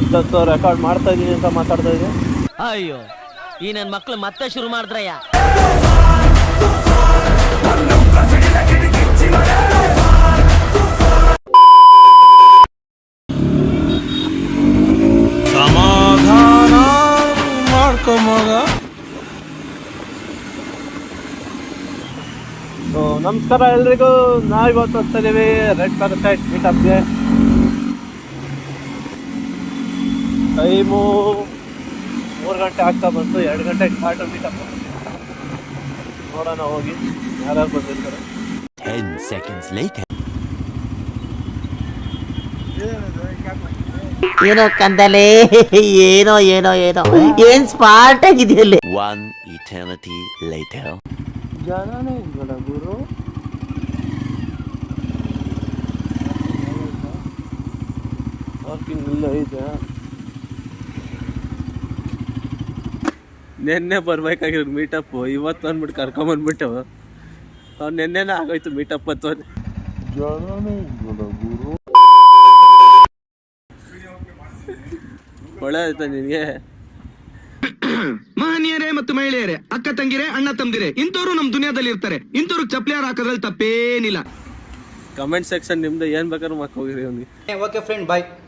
ಇಷ್ಟೊತ್ತು ರೆಕಾರ್ಡ್ ಮಾಡ್ತಾ ಇದ್ದೀನಿ ಅಂತ ಮಾತಾಡ್ತಾ ಇದ್ದೀನಿ. ಅಯ್ಯೋ ಈ ನನ್ನ ಮಕ್ಳು ಮತ್ತೆ ಶುರು ಮಾಡಿದ್ರಯ್ಯ. ಸಮಾಧಾನ ಮಾಡ್ಕೊಂಬೋಗ ಸೊ ನಮಸ್ಕಾರ ಎಲ್ರಿಗೂ. ನಾವು ಇವತ್ತು ಹೋಗ್ತಾ ಇದೀವಿ. ರೆಡ್ ಪ್ಯಾರಸೈಟ್ ಮೀಟಪ್ಗೆ ಟೈಮು ಮೂರು ಗಂಟೆ ಆಗ್ತಾ ಬಂತು ಎರಡು ಗಂಟೆಗೆ ಸ್ಟಾರ್ಟ್ ಮೀಟಪ್ ನೋಡೋಣ ಹೋಗಿ ಯಾರ್ಯಾರು ಬಂದಿರ್ತಾರೆ. ಏನೋ ಕಂದಲೆ ಏನೋ ಏನೋ ಏನೋ. ಏನ್ ಸ್ಪಾರ್ಟ್ ಆಗಿದೆಯಲ್ಲ ಒನ್ ಇಟರ್ನಿಟಿ later. ಜನನೇ ಇಲ್ವಲ್ಲ ಗುರು? ಪಾರ್ಕಿಂಗ್ ಇಲ್ಲ ಇದೆ. ನಿನ್ನೆ ಬರ್ಬೇಕಾಗಿರೋ ಮೀಟಪ್ ಇವತ್ತು ಅಂದ್ಬಿಟ್ಟು ಕರ್ಕೊಂಬಂದ್ಬಿಟ್ಟು. ಅವ್ನು ನಿನ್ನೆನೇ ಆಗೋಯ್ತು ಮೀಟಪ್ ಅಂತ. ಒಳ್ಳೆ ಆಯ್ತಾ ನಿನಗೆ? ಮಹನೀಯರೇ ಮತ್ತು ಮಹಿಳೆಯರೇ ಅಕ್ಕ ತಂಗಿರೇ ಅಣ್ಣ ತಂದಿರೇ ಇಂಥವ್ರು ನಮ್ಮ ದುನಿಯಾದಲ್ಲಿ ಇರ್ತಾರೆ. ಇಂಥವ್ರು ಚಪ್ಲಿಯಾರ್ ಹಾಕೋದ್ರಲ್ಲಿ ತಪ್ಪೇನಿಲ್ಲ. ಕಮೆಂಟ್ ಸೆಕ್ಷನ್ ನಿಮ್ದು ಏನು ಬೇಕಾದ್ರೂ ಹೋಗಿರಿ ಅವ್ನಿಗೆ. Okay friend bye